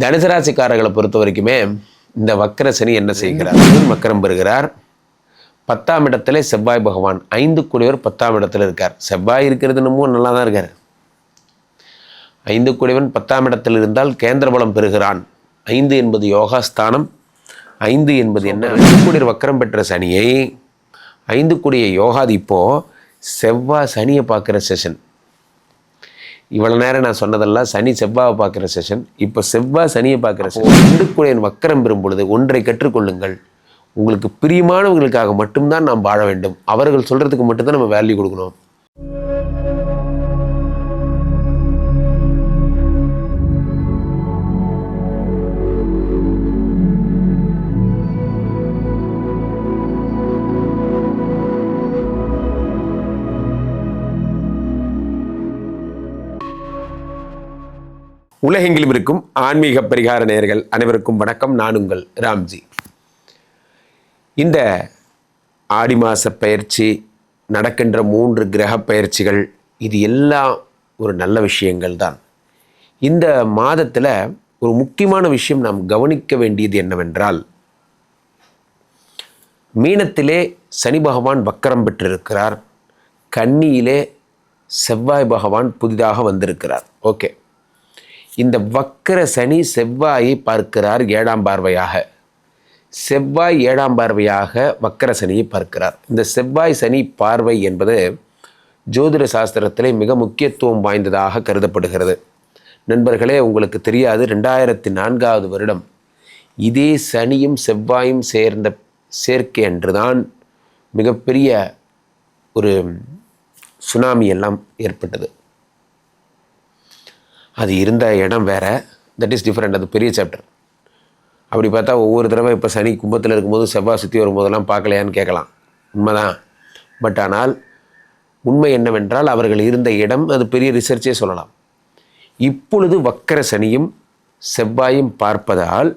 தனுசு ராசிக்காரர்களை பொறுத்த வரைக்குமே இந்த வக்கர சனி என்ன செய்கிறார்? மக்கரம் பெறுகிறார். பத்தாம் இடத்துல செவ்வாய் பகவான். ஐந்து கூடியவர் பத்தாம் இடத்துல இருக்கார். செவ்வாய் இருக்கிறது என்னமோ நல்லா தான் இருக்கார். ஐந்து கூடியவன் பத்தாம் இடத்தில் இருந்தால் கேந்திர பலம் பெறுகிறான். ஐந்து என்பது யோகாஸ்தானம். ஐந்து என்பது என்ன? ஐந்து கூடியர் வக்கரம் பெற்ற சனியை. ஐந்து கூடிய யோகாதி இப்போ செவ்வாய் சனியை பார்க்குற செஷன் இவ்வளோ நேரம் நான் சொன்னதெல்லாம் சனி செவ்வாவை பார்க்குற செஷன் இப்போ செவ்வாய் சனியை பார்க்குற செஷன் ஐந்து கூடியன் வக்கரம் பெறும் பொழுது ஒன்றை கற்றுக்கொள்ளுங்கள். உங்களுக்கு பிரியமானவங்களுக்காக மட்டும்தான் நாம் வாழ வேண்டும். அவர்கள் சொல்கிறதுக்கு மட்டும்தான் நம்ம வேல்யூ கொடுக்கணும். உலகெங்கிலும் இருக்கும் ஆன்மீக பரிகார நேயர்கள் அனைவருக்கும் வணக்கம். நான் உங்கள் ராம்ஜி. இந்த ஆடி மாத பயிற்சி நடக்கின்ற மூன்று கிரக பயிற்சிகள் இது எல்லாம் ஒரு நல்ல விஷயங்கள் தான். இந்த மாதத்தில் ஒரு முக்கியமான விஷயம் நாம் கவனிக்க வேண்டியது என்னவென்றால் மீனத்திலே சனி பகவான் வக்கரம் பெற்றிருக்கிறார். கன்னியிலே செவ்வாய் பகவான் புதிதாக வந்திருக்கிறார். ஓகே. இந்த வக்கர சனி செவ்வாயை பார்க்கிறார் ஏழாம் பார்வையாக. செவ்வாய் ஏழாம் பார்வையாக வக்கர சனியை பார்க்கிறார். இந்த செவ்வாய் சனி பார்வை என்பது ஜோதிட சாஸ்திரத்திலே மிக முக்கியத்துவம் வாய்ந்ததாக கருதப்படுகிறது. நண்பர்களே உங்களுக்கு தெரியாது ரெண்டாயிரத்தி நான்காவது வருடம் இதே சனியும் செவ்வாயும் சேர்ந்த சேர்க்கை அன்றுதான் மிகப்பெரிய ஒரு சுனாமி எல்லாம் ஏற்பட்டது. அது இருந்த இடம் வேறு. தட் இஸ் டிஃப்ரெண்ட் அது பெரிய சாப்டர் அப்படி பார்த்தா ஒவ்வொரு தடவை இப்போ சனி கும்பத்தில் இருக்கும்போது செவ்வாய் சுற்றி வரும்போதெல்லாம் பார்க்கலையான்னு கேட்கலாம். உண்மைதான். பட் ஆனால் உண்மை என்னவென்றால் அவர்கள் இருந்த இடம் அது பெரிய ரிசர்ச்சே சொல்லலாம். இப்பொழுது வக்கர சனியும் செவ்வாயும் பார்ப்பதால்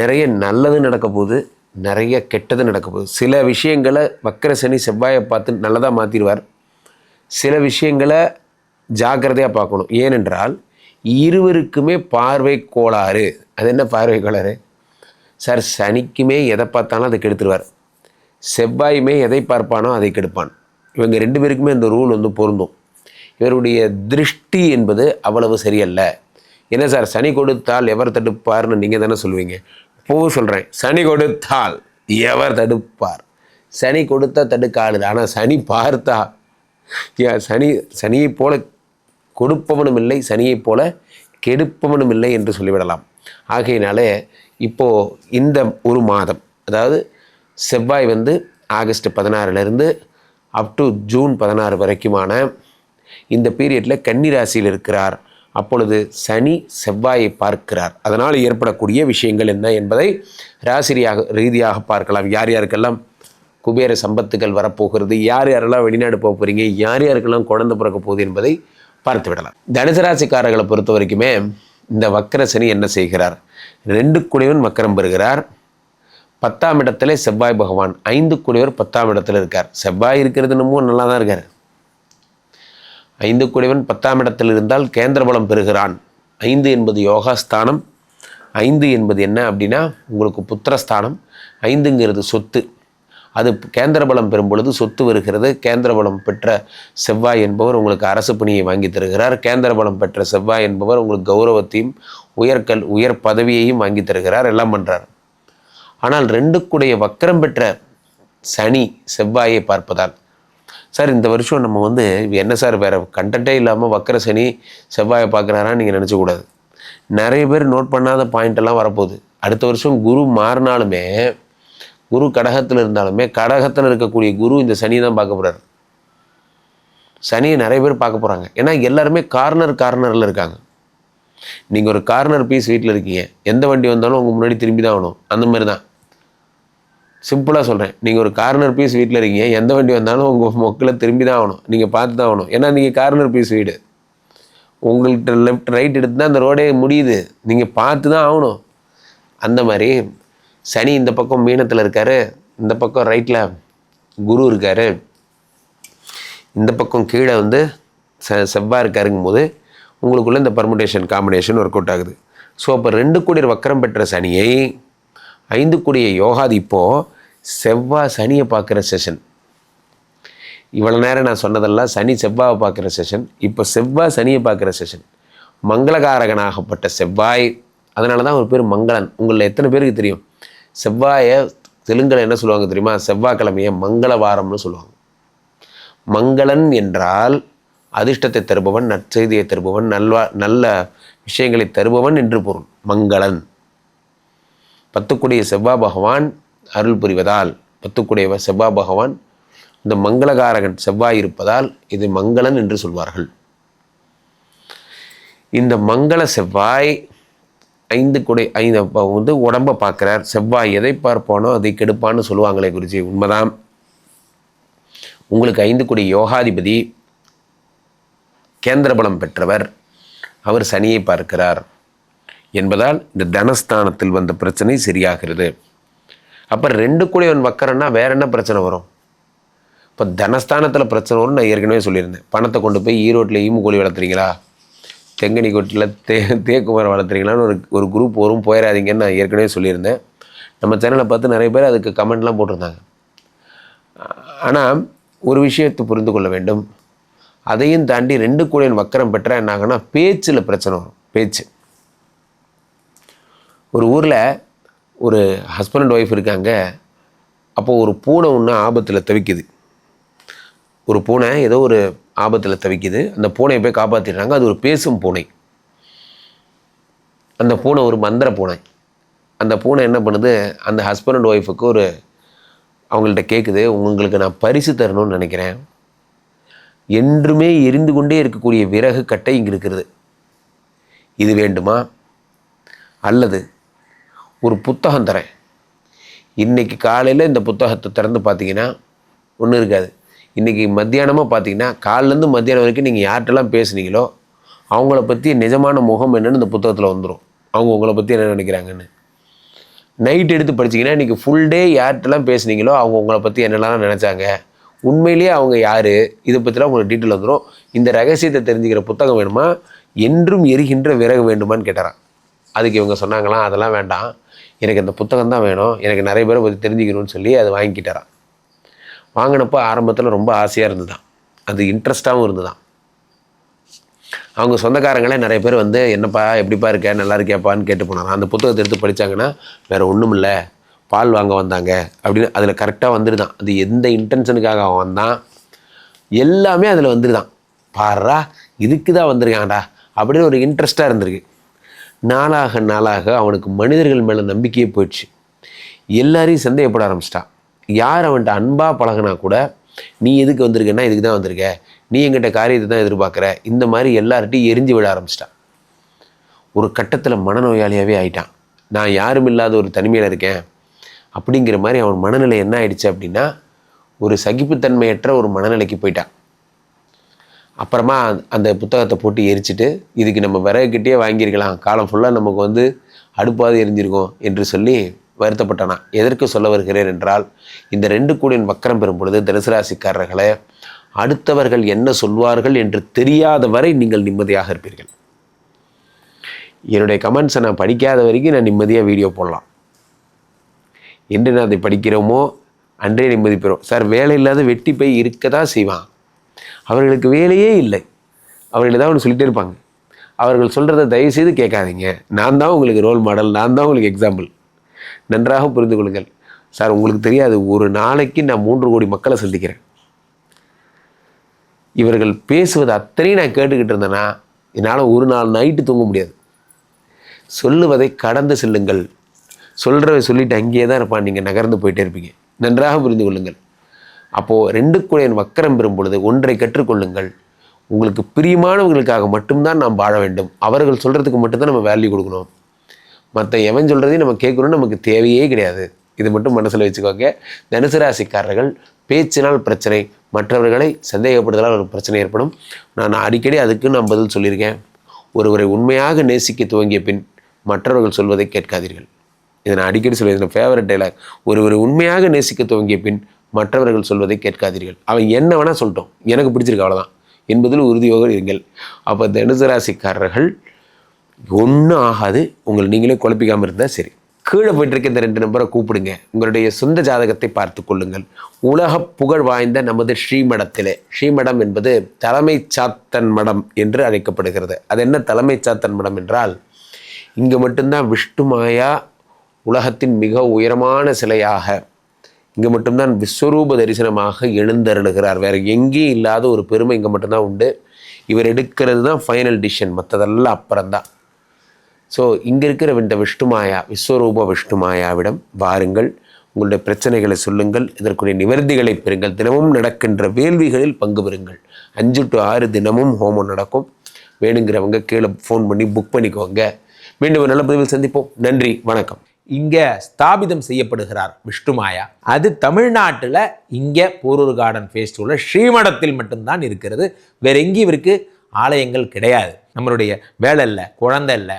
நிறைய நல்லது நடக்க போகுது நிறைய கெட்டது நடக்க போகுது. சில விஷயங்களை வக்கர சனி செவ்வாயை பார்த்து நல்லதாக மாற்றிடுவார் சில விஷயங்களை ஜாக்கிரதையாக பார்க்கணும். ஏனென்றால் இருவருக்குமே பார்வை கோளாறு. அது என்ன பார்வை கோளாறு? சார் சனிக்குமே எதை பார்த்தாலும் அதை கெடுத்துருவார். செவ்வாயுமே எதை பார்ப்பானோ அதை கெடுப்பான். இவங்க ரெண்டு பேருக்குமே இந்த ரூல் வந்து பொருந்தும். இவருடைய திருஷ்டி என்பது அவ்வளவு சரியல்ல. என்ன சார் சனி கொடுத்தால் எவர் தடுப்பார்னு நீங்கள் தானே சொல்லுவீங்க? இப்போவும் சொல்கிறேன் சனி கொடுத்தால் எவர் தடுப்பார்? சனி கொடுத்தா தடுக்க ஆளுது. ஆனால் சனி பார்த்தா சனி சனியை போல கொடுப்பவனும் இல்லை சனியைப் போல கெடுப்பவனும் இல்லை என்று சொல்லிவிடலாம். ஆகையினாலே இப்போது இந்த ஒரு மாதம் அதாவது செவ்வாய் வந்து ஆகஸ்ட் பதினாறுலேருந்து அப் டு ஜூன் பதினாறு வரைக்குமான இந்த பீரியடில் கன்னி ராசியில் இருக்கிறார். அப்பொழுது சனி செவ்வாயை பார்க்கிறார். அதனால் ஏற்படக்கூடிய விஷயங்கள் என்ன என்பதை ராசிரியாக ரீதியாக பார்க்கலாம். யார் யாருக்கெல்லாம் குபேர சம்பத்துகள் வரப்போகிறது யார் யாரெல்லாம் வெளிநாடு போக போகிறீங்க யார் யாருக்கெல்லாம் குழந்தை பிறக்க போகுது என்பதை பார்த்து விடலாம். தனுசு ராசிக்காரர்களை பொறுத்த வரைக்குமே இந்த வக்கர சனி என்ன செய்கிறார்? ரெண்டு குடிவன் வக்கரம் பெறுகிறார். பத்தாம் இடத்துல செவ்வாய் பகவான். ஐந்து குடிவர் பத்தாம் இடத்துல இருக்கார். செவ்வாய் இருக்கிறது என்னமோ நல்லா தான் இருக்கார். ஐந்து குடிவன் பத்தாம் இடத்தில் இருந்தால் கேந்திர பலம் பெறுகிறான். ஐந்து என்பது யோகாஸ்தானம். ஐந்து என்பது என்ன அப்படின்னா உங்களுக்கு புத்திரஸ்தானம். ஐந்துங்கிறது சொத்து. அது கேந்திர பலம் பெறும் பொழுது சொத்து வருகிறது. கேந்திர பலம் பெற்ற செவ்வாய் என்பவர் உங்களுக்கு அரசு பணியை வாங்கி தருகிறார். கேந்திர பலம் பெற்ற செவ்வாய் என்பவர் உங்களுக்கு கௌரவத்தையும் உயர்கல் உயர் பதவியையும் வாங்கி தருகிறார். எல்லாம் பண்ணுறார் ஆனால் ரெண்டுக்குடைய வக்கரம் பெற்ற சனி செவ்வாயை பார்ப்பதால் சார் இந்த வருஷம் நம்ம வந்து என்ன சார் வேறு கண்டென்ட்டே இல்லாமல் வக்கர சனி செவ்வாயை பார்க்குறாரான்னு நீங்கள் நினச்சக்கூடாது நிறைய பேர் நோட் பண்ணாத பாயிண்ட் எல்லாம் வரப்போகுது. அடுத்த வருஷம் குரு மாறினாலுமே குரு கடகத்தில் இருந்தாலுமே கடகத்தில் இருக்கக்கூடிய குரு இந்த சனி தான் பார்க்க போகிறார் சனியை நிறைய பேர் பார்க்க போகிறாங்க ஏன்னா எல்லாருமே கார்னர் கார்னரில் இருக்காங்க. நீங்கள் ஒரு கார்னர் பீஸ் வீட்டில் இருக்கீங்க. எந்த வண்டி வந்தாலும் உங்கள் முன்னாடி திரும்பி தான் ஆகணும். அந்த மாதிரி தான். சிம்பிளாக சொல்கிறேன் நீங்கள் ஒரு கார்னர் பீஸ் வீட்டில் இருக்கீங்க. எந்த வண்டி வந்தாலும் உங்கள் மொக்கில் திரும்பி தான் ஆகணும். நீங்கள் பார்த்து தான் ஆகணும். ஏன்னா நீங்கள் கார்னர் பீஸ் வீடு. உங்கள்கிட்ட லெஃப்ட் ரைட் எடுத்து தான் அந்த ரோடே முடியுது. நீங்கள் பார்த்து தான் ஆகணும். அந்த மாதிரி சனி இந்த பக்கம் மீனத்தில் இருக்கார் இந்த பக்கம் ரைட்டில் குரு இருக்கார். இந்த பக்கம் கீழே வந்து செ செவ்வாய் இருக்காருங்கும் போது உங்களுக்குள்ளே இந்த பர்முடேஷன் காம்பினேஷன் ஒர்க் அவுட் ஆகுது. ஸோ அப்போ ரெண்டு கோடி வக்கரம் பெற்ற சனியை ஐந்து கோடிய யோகாதி இப்போது செவ்வாய் சனியை பார்க்குற செஷன் இவ்வளோ நேரம் நான் சொன்னதெல்லாம் சனி செவ்வாயை பார்க்குற செஷன் இப்போ செவ்வாய் சனியை பார்க்குற செஷன் மங்களகாரகனாகப்பட்ட செவ்வாய் அதனால தான் ஒரு பேர் மங்களன். உங்களில் எத்தனை பேருக்கு தெரியும்? செவ்வாயை தெலுங்கில் என்ன சொல்லுவாங்க தெரியுமா? செவ்வாய்க்கிழமையை மங்களவாரம்னு சொல்லுவாங்க. மங்களன் என்றால் அதிர்ஷ்டத்தை தருபவன் நற்செய்தியை தருபவன் நல்வா நல்ல விஷயங்களை தருபவன் என்று பொருள். மங்களன். பத்துக்குடிய செவ்வாய் பகவான் அருள் புரிவதால் பத்துக்குடைய செவ்வாய் பகவான் இந்த மங்களகாரகன் செவ்வாய் இருப்பதால் இது மங்களன் என்று சொல்வார்கள். இந்த மங்கள செவ்வாய் ஐந்து குடை ஐந்து வந்து உடம்பை பார்க்குறார். செவ்வாய் எதை பார்ப்பானோ அதை கெடுப்பான்னு சொல்லுவாங்களே குருஜி உண்மைதான். உங்களுக்கு ஐந்து குடி யோகாதிபதி கேந்திர பலம் பெற்றவர் அவர் சனியை பார்க்கிறார் என்பதால் இந்த தனஸ்தானத்தில் வந்த பிரச்சனை சரியாகிறது. அப்போ ரெண்டு கூடியவன் வக்கரன்னா வேற என்ன பிரச்சனை வரும்? இப்போ தனஸ்தானத்தில் பிரச்சனை வரும்னு நான் ஏற்கனவே சொல்லியிருந்தேன். பணத்தை கொண்டு போய் ஈரோட்டில் ஈமு கோழி வளர்த்துறீங்களா? தெங்கனி கொட்டில் தே தேக்குமரம் வளர்த்துறீங்களான்னு ஒரு ஒரு குரூப் வரும். போயிடாதீங்கன்னு நான் ஏற்கனவே சொல்லியிருந்தேன். நம்ம சேனலை பார்த்து நிறைய பேர் அதுக்கு கமெண்ட்லாம் போட்டிருந்தாங்க. ஆனால் ஒரு விஷயத்தை புரிந்து கொள்ள வேண்டும். அதையும் தாண்டி ரெண்டு கூடையின் வக்கரம் பெற்ற என்ன பேச்சில் பிரச்சனை வரும். பேச்சு. ஒரு ஊரில் ஒரு ஹஸ்பண்ட் அண்ட் ஒய்ஃப் இருக்காங்க. அப்போது ஒரு பூனை ஒன்று ஆபத்தில் தவிக்குது. ஒரு பூனை ஏதோ ஒரு ஆபத்தில் தவிக்குது. அந்த பூனையை போய் காப்பாற்றிடுறாங்க அது ஒரு பேசும் பூனை. அந்த பூனை ஒரு மந்திர பூனை. அந்த பூனை என்ன பண்ணுது? அந்த ஹஸ்பண்ட் அண்ட் ஒய்ஃபுக்கு ஒரு அவங்கள்ட்ட கேட்குது உங்களுக்கு நான் பரிசு தரணும்னு நினைக்கிறேன். என்றுமே எரிந்து கொண்டே இருக்கக்கூடிய விறகு கட்டை இங்கே இருக்கிறது. இது வேண்டுமா? அல்லது ஒரு புத்தகம் தரேன். இன்றைக்கி காலையில் இந்த புத்தகத்தை திறந்து பார்த்தீங்கன்னா ஒன்றும் இருக்காது. இன்றைக்கி மத்தியானமாக பார்த்தீங்கன்னா காலிலேருந்து மத்தியானம் வரைக்கும் நீங்கள் யார்கிட்டலாம் பேசுனீங்களோ அவங்கள பற்றி நிஜமான முகம் என்னென்னு இந்த புத்தகத்தில் வந்துடும் அவங்க உங்களை பற்றி என்ன நினைக்கிறாங்கன்னு. நைட் எடுத்து படிச்சீங்கன்னா இன்றைக்கி ஃபுல் டே யார்கிட்டலாம் பேசுனீங்களோ அவங்க உங்களை பற்றி என்னெல்லாம் நினச்சாங்க உண்மையிலேயே அவங்க யார் இதை பற்றிலாம் உங்களுக்கு டீட்டெயில் வந்துடும் இந்த ரகசியத்தை தெரிஞ்சுக்கிற புத்தகம் வேணுமா? என்றும் எரிகின்ற விறகு வேண்டுமான்னு கேட்டாரான் அதுக்கு இவங்க சொன்னாங்களாம் அதெல்லாம் வேண்டாம். எனக்கு அந்த புத்தகம் தான் வேணும். எனக்கு நிறைய பேரை பற்றி தெரிஞ்சுக்கணும்னு சொல்லி அதை வாங்கிக்கிட்டாரான் வாங்கினப்போ ஆரம்பத்தில் ரொம்ப ஆசையாக இருந்துதான் அது இன்ட்ரெஸ்ட்டாகவும் இருந்துதான் அவங்க சொந்தக்காரங்களே நிறைய பேர் வந்து என்னப்பா எப்படிப்பா இருக்க? நல்லா இருக்கியாப்பான்னு கேட்டு போனாங்க. அந்த புத்தகத்தை எடுத்து படித்தாங்கன்னா வேறு ஒன்றும் இல்லை. பால் வாங்க வந்தாங்க. அப்படின்னு அதில் கரெக்டாக வந்துருதான். அது எந்த இன்டென்ஷனுக்காக அவன் வந்தான்? எல்லாமே அதில் வந்துருதான். பாடுறா இதுக்கு தான் வந்திருக்கான்டா. அப்படின்னு ஒரு இன்ட்ரெஸ்ட்டாக இருந்திருக்கு. நாளாக நாளாக அவனுக்கு மனிதர்கள் மேலே நம்பிக்கையே போயிடுச்சு. எல்லாரையும் சந்தேகப்பட ஆரம்பிச்சிட்டான். யார் அவன்கிட்ட அன்பாக பழகினா கூட நீ எதுக்கு வந்திருக்கன்னா இதுக்கு தான் வந்திருக்க. நீ எங்கிட்ட காரியத்தை தான் எதிர்பார்க்குற. இந்த மாதிரி எல்லார்ட்டையும் எரிஞ்சு விட ஆரம்பிச்சிட்டான். ஒரு கட்டத்தில் மனநோயாளியாகவே ஆயிட்டான். நான் யாரும் இல்லாத ஒரு தனிமையில் இருக்கேன். அப்படிங்கிற மாதிரி அவன் மனநிலை என்ன ஆயிடுச்சு அப்படின்னா ஒரு சகிப்புத்தன்மையற்ற ஒரு மனநிலைக்கு போயிட்டான். அப்புறமா அந்த புத்தகத்தை போட்டு எரிச்சிட்டு இதுக்கு நம்ம விறகுக்கிட்டே வாங்கியிருக்கலாம். காலம் ஃபுல்லாக நமக்கு வந்து அடுப்பாவது எரிஞ்சிருக்கும் என்று சொல்லி வருத்தப்பட்டனா. எதற்கு சொல்ல வருகிறேன் என்றால் இந்த ரெண்டு கூடியின் வக்கரம் பெறும் பொழுது தனுசு ராசிக்காரர்களை அடுத்தவர்கள் என்ன சொல்வார்கள் என்று தெரியாத வரை நீங்கள் நிம்மதியாக இருப்பீர்கள். என்னுடைய கமெண்ட்ஸை நான் படிக்காத வரைக்கும் நான் நிம்மதியாக வீடியோ போடலாம். என்று நான் அதை படிக்கிறோமோ அன்றே நிம்மதி பெறும். சார் வேலை இல்லாத வெட்டி போய் இருக்க தான் செய்வான். அவர்களுக்கு வேலையே இல்லை. அவர்கள் ஏதாவது ஒன்று சொல்லிகிட்டே இருப்பாங்க. அவர்கள் சொல்கிறத தயவுசெய்து கேட்காதீங்க. நான் தான் உங்களுக்கு ரோல் மாடல் நான் தான் உங்களுக்கு எக்ஸாம்பிள் நன்றாக புரிந்து கொள்ளுங்கள். சார் உங்களுக்கு தெரியாது ஒரு நாளைக்கு நான் மூன்று கோடி மக்களை சந்திக்கிறேன். இவர்கள் பேசுவது அத்தனையும் நான் கேட்டுக்கிட்டு இருந்தேன்னா என்னால் ஒரு நாள் நைட்டு தூங்க முடியாது. சொல்லுவதை கடந்து செல்லுங்கள். சொல்கிறத சொல்லிட்டு அங்கேயே தான் இருப்பான். நீங்கள் நகர்ந்து போயிட்டே இருப்பீங்க. நன்றாக புரிந்து கொள்ளுங்கள். அப்போது ரெண்டு குழையன் வக்கரம் பெறும் பொழுது ஒன்றை கற்றுக்கொள்ளுங்கள். உங்களுக்கு பிரியமானவங்களுக்காக மட்டும்தான் நாம் வாழ வேண்டும். அவர்கள் சொல்கிறதுக்கு மட்டும்தான் நம்ம வேல்யூ கொடுக்கணும். மற்ற எவன் சொல்கிறதையும் நம்ம கேட்கணும்னு நமக்கு தேவையே கிடையாது. இது மட்டும் மனசில் வச்சுக்கோங்க. தனுசு ராசிக்காரர்கள் பேச்சினால் பிரச்சனை மற்றவர்களை சந்தேகப்படுதலால் ஒரு பிரச்சனை ஏற்படும். நான் அடிக்கடி அதுக்கு நான் பதில் சொல்லியிருக்கேன். ஒருவரை உண்மையாக நேசிக்க துவங்கிய பின் மற்றவர்கள் சொல்வதை கேட்காதீர்கள். இதை நான் அடிக்கடி சொல்லியிருந்தேன் ஃபேவரட் டைலாக் ஒருவரை உண்மையாக நேசிக்க துவங்கிய பின் மற்றவர்கள் சொல்வதை கேட்காதீர்கள். அவன் என்ன வேணால் சொல்லிட்டோம் எனக்கு பிடிச்சிருக்கு அவ்வளோதான் என்பதில் உறுதியோக இருங்கள். அப்போ தனுசு ராசிக்காரர்கள் ஒன்றும் ஆகாது. உங்களை நீங்களே குழப்பிக்காமல் இருந்தால் சரி. கீழே போயிட்டுருக்க இந்த ரெண்டு நம்பரை கூப்பிடுங்க. உங்களுடைய சொந்த ஜாதகத்தை பார்த்து கொள்ளுங்கள். உலக புகழ் வாய்ந்த நமது ஸ்ரீமடத்திலே. ஸ்ரீமடம் என்பது தலைமை சாத்தன் மடம் என்று அழைக்கப்படுகிறது. அது என்ன தலைமை சாத்தன் மடம் என்றால் இங்கே மட்டும்தான் விஷ்ணுமாயா உலகத்தின் மிக உயரமான சிலையாக இங்கே மட்டும்தான் விஸ்வரூப தரிசனமாக எழுந்தருளுகிறார். வேறு எங்கேயும் இல்லாத ஒரு பெருமை இங்கே மட்டும்தான் உண்டு. இவர் எடுக்கிறது தான் ஃபைனல் டிசிஷன் மற்றதெல்லாம் அப்புறம்தான். ஸோ இங்கே இருக்கிற இந்த விஷ்ணுமாயா விஸ்வரூப விஷ்ணுமாயாவிடம் வாருங்கள். உங்களுடைய பிரச்சனைகளை சொல்லுங்கள். இதற்குரிய நிவர்த்திகளை பெறுங்கள். தினமும் நடக்கின்ற வேள்விகளில் பங்கு பெறுங்கள். அஞ்சு டு ஆறு தினமும் ஹோமம் நடக்கும். வேணுங்கிறவங்க கீழே ஃபோன் பண்ணி புக் பண்ணிக்கோங்க. மீண்டும் ஒரு நல்ல பதிவில் சந்திப்போம். நன்றி வணக்கம். இங்கே ஸ்தாபிதம் செய்யப்படுகிறார் விஷ்ணுமாயா. அது தமிழ்நாட்டில் இங்கே போரூர் கார்டன் ஃபேஸ்டிவலில் ஸ்ரீமடத்தில் மட்டும்தான் இருக்கிறது. வேற எங்கேயும் இவருக்கு ஆலயங்கள் கிடையாது. நம்மளுடைய வேலை இல்லை குழந்தை இல்லை.